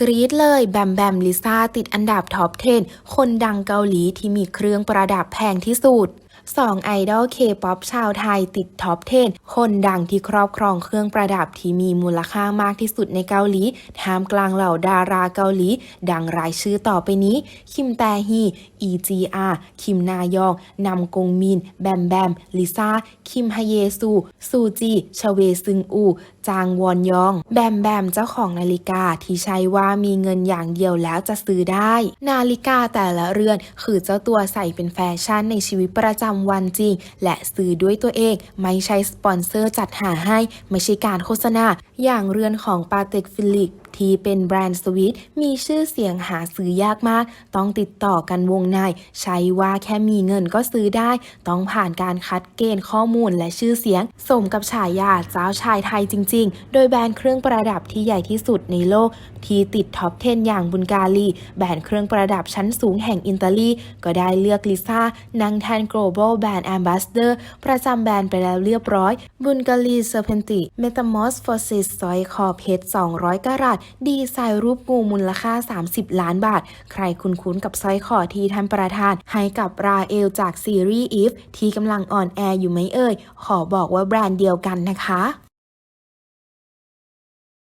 กรี๊ดเลยแบมแบมลิซ่าติดอันดับท็อป 10 คนดังเกาหลีที่มีเครื่องประดับแพงที่สุด สองไอดอลเคป๊อปชาวไทยติดท็อป 10 คนดังที่ครอบครองเครื่องประดับที่มีมูลค่ามากที่สุดในเกาหลีท่ามกลางเหล่าดาราเกาหลี ดังรายชื่อต่อไปนี้ คิมแตฮี EGR คิมนายองนำกงมิน แบมแบม ลิซ่า คิมฮเยซู ซูจีชเวซึงอู จางวอนยอง แบมแบมเจ้าของนาฬิกาที่ใช้ว่ามีเงินอย่างเดียวแล้วจะซื้อได้ นาฬิกาแต่ละเรือนคือเจ้าตัวใส่เป็นแฟชั่นในชีวิตประจำวันจริง และซื้อด้วยตัวเอง ไม่ใช่สปอนเซอร์จัดหาให้ ไม่ใช่การโฆษณา อย่างเรือนของปาเต็กฟิลิปที่เป็นแบรนด์สวีทมีชื่อเสียงหาซื้อยากมาก ต้องติดต่อกันวงใน ใช้ว่าแค่มีเงินก็ซื้อได้ ต้องผ่านการคัดเกณฑ์ข้อมูลและชื่อเสียง สมกับฉายาเจ้าชายไทยจริง ๆ โดยแบรนด์เครื่องประดับที่ใหญ่ที่สุดในโลก ที่ติดท็อป 10 อย่างบุลกาลี แบรนด์เครื่องประดับชั้นสูงแห่งอิตาลี ก็ได้เลือกลิซ่านั่งแทน global brand ambassador ประจำแบรนด์ไปแล้วเรียบร้อย บุนกาลีเซอร์เพนติเมตามอสฟอสซิสสร้อยคอเพชร 200กะรัต ดีไซน์รูปงูมูลค่า 30 ล้านบาท ใครคุ้นๆกับสร้อยคอที่ท่านประธาน ให้กับราเอลจากซีรีส์ If ที่กำลังออนแอร์อยู่ไหมเอ่ย ขอบอกว่าแบรนด์เดียวกันนะคะ